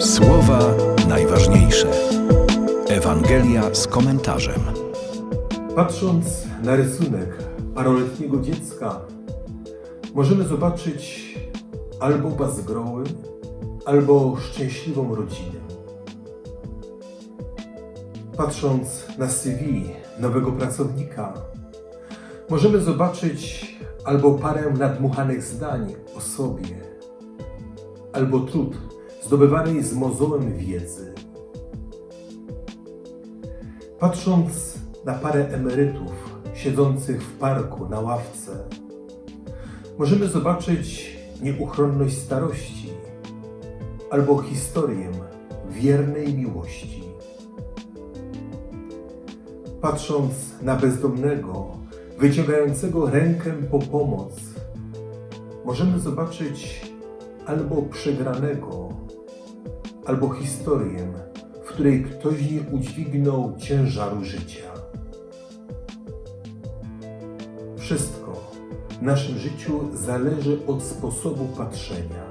Słowa najważniejsze. Ewangelia z komentarzem. Patrząc na rysunek paroletniego dziecka, możemy zobaczyć albo bazgroły, albo szczęśliwą rodzinę. Patrząc na CV nowego pracownika, możemy zobaczyć albo parę nadmuchanych zdań o sobie, albo trud zdobywanej z mozołem wiedzy. Patrząc na parę emerytów siedzących w parku na ławce, możemy zobaczyć nieuchronność starości albo historię wiernej miłości. Patrząc na bezdomnego, wyciągającego rękę po pomoc, możemy zobaczyć albo przegranego, albo historię, w której ktoś nie udźwignął ciężaru życia. Wszystko w naszym życiu zależy od sposobu patrzenia.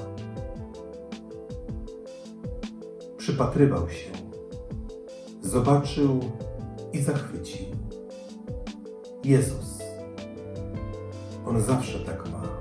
Przypatrywał się, zobaczył i zachwycił. Jezus. On zawsze tak ma.